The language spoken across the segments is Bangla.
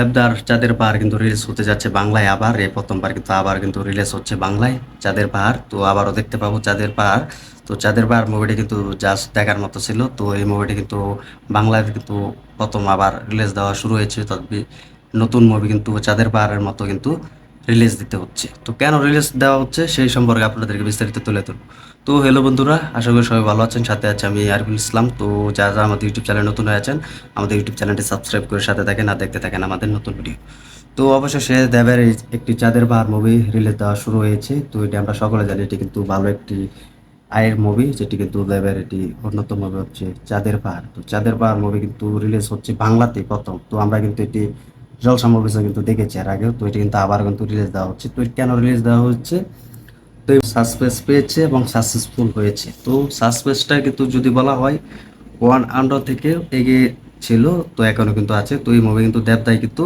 দেবদার চাঁদের পাহাড় কিন্তু রিলিজ হতে যাচ্ছে বাংলায় আবার এই প্রথমবার কিন্তু আবার কিন্তু রিলিজ হচ্ছে বাংলায়। চাঁদের পাহাড়, তো আবারও দেখতে পাবো চাঁদের পাহাড়। তো চাঁদের পাহাড় মুভিটি কিন্তু জাস্ট দেখার মতো ছিল। তো এই মুভিটি কিন্তু বাংলায় কিন্তু প্রথম আবার রিলিজ দেওয়া শুরু হয়েছে। তবে নতুন মুভি কিন্তু চাঁদের পাহাড়ের মতো কিন্তু রিলিজ দিতে হচ্ছে। তো কেন রিলিজ দেওয়া হচ্ছে সেই সম্পর্কে আপনাদেরকে বিস্তারিত তুলে ধরবো। তো হ্যালো বন্ধুরা, আশা করি সবাই ভালো আছেন, সাথে আছে আমি আরফুল ইসলাম। তো যারা যারা আমাদের ইউটিউব চ্যানেল নতুন হয়ে আছেন, আমাদের ইউটিউব চ্যানেলটি সাবস্ক্রাইব করে সাথে থাকেন আর দেখতে থাকেন আমাদের নতুন ভিডিও তো অবশেষে দেবের একটি চাঁদের পাহাড় মুভি রিলিজ দেওয়া শুরু হয়েছে। তো এটি আমরা সকলে জানি এটি কিন্তু ভালো একটি আয়ের মুভি যেটি কিন্তু দেবের এটি অন্যতম হচ্ছে চাঁদের পাহাড়। তো চাঁদের পাহাড় মুভি কিন্তু রিলিজ হচ্ছে বাংলাতে প্রথম। তো আমরা কিন্তু এটি জলসা মুভিসও কিন্তু দেখেছি আর আগেও, তো এটা কিন্তু আবার কিন্তু রিলিজ দেওয়া হচ্ছে। তো কেন রিলিজ দেওয়া হচ্ছে? তো সাসপেন্স পেয়েছে এবং সাকসেসফুল হয়েছে। তো সাসপেন্সটা কিন্তু যদি বলা হয় ওয়ান আন্ডার থেকে এগিয়ে ছিল, তো এখনও কিন্তু আছে। তো এই মুভি কিন্তু দেবদাই কিন্তু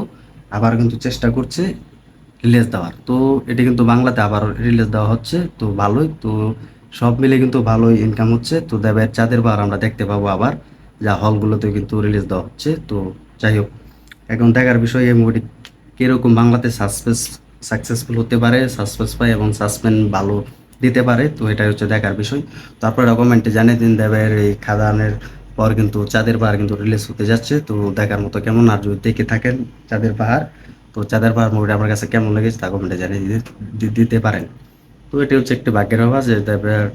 আবার কিন্তু চেষ্টা করছে রিলিজ দেওয়ার। তো এটি কিন্তু বাংলাতে আবার রিলিজ দেওয়া হচ্ছে, তো ভালোই। তো সব মিলে কিন্তু ভালোই ইনকাম হচ্ছে। তো দেবের চাঁদের বার আমরা দেখতে পাবো আবার, যা হলগুলোতে কিন্তু রিলিজ দেওয়া হচ্ছে। তো যাই হোক এখন দেখার বিষয় এই মুভিটি কীরকম বাংলাতে সাসপেন্স সাকসেসফুল হতে পারে সাসপেন্স পায় এবং সাসপেন্স ভালো দিতে পারে, তো এটাই হচ্ছে দেখার বিষয়। তারপরে কমেন্টে জানিয়ে দিন, দেবের এই খাদানের পর কিন্তু চাঁদের পাহাড় কিন্তু রিলিজ হতে যাচ্ছে, তো দেখার মতো কেমন? আর যদি দেখে থাকেন চাঁদের পাহাড়, তো চাঁদের পাহাড় মুভিটা আমার কাছে কেমন লেগেছে তা কমেন্টে জানিয়ে দিতে- পারেন। তো এটি হচ্ছে একটি ভাগ্যের ব্যাপার যে দেবের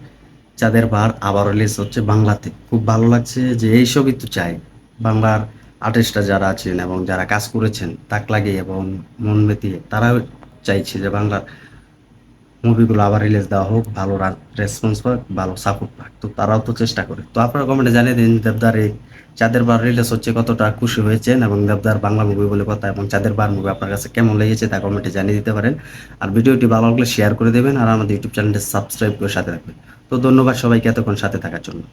চাঁদের পাহাড় আবার রিলিজ হচ্ছে বাংলাতে। খুব ভালো লাগছে যে এইসবই তো চাই বাংলার আর্টিস্টরা যারা আছেন এবং যারা কাজ করেছেন, তাক লাগে এবং মন মেতিয়ে, তারাও চাইছে যে বাংলার মুভিগুলো আবার রিলিজ দেওয়া হোক, ভালো রেসপন্স পাক, ভালো সাপোর্ট পাক। তো তারাও তো চেষ্টা করে। তো আপনারা কমেন্টে জানিয়ে দিন দেবদার এই চাঁদের বার রিলিজ হচ্ছে কতটা খুশি হয়েছেন এবং দেবদার বাংলা মুভি বলে কথা এবং চাঁদের বার মুভি আপনার কাছে কেমন লেগেছে তা কমেন্টে জানিয়ে দিতে পারেন। আর ভিডিওটি ভালো লাগলে শেয়ার করে দেবেন আর আমাদের ইউটিউব চ্যানেলটি সাবস্ক্রাইব করে সাথে রাখবেন তো ধন্যবাদ সবাইকে এতক্ষণ সাথে থাকার জন্য।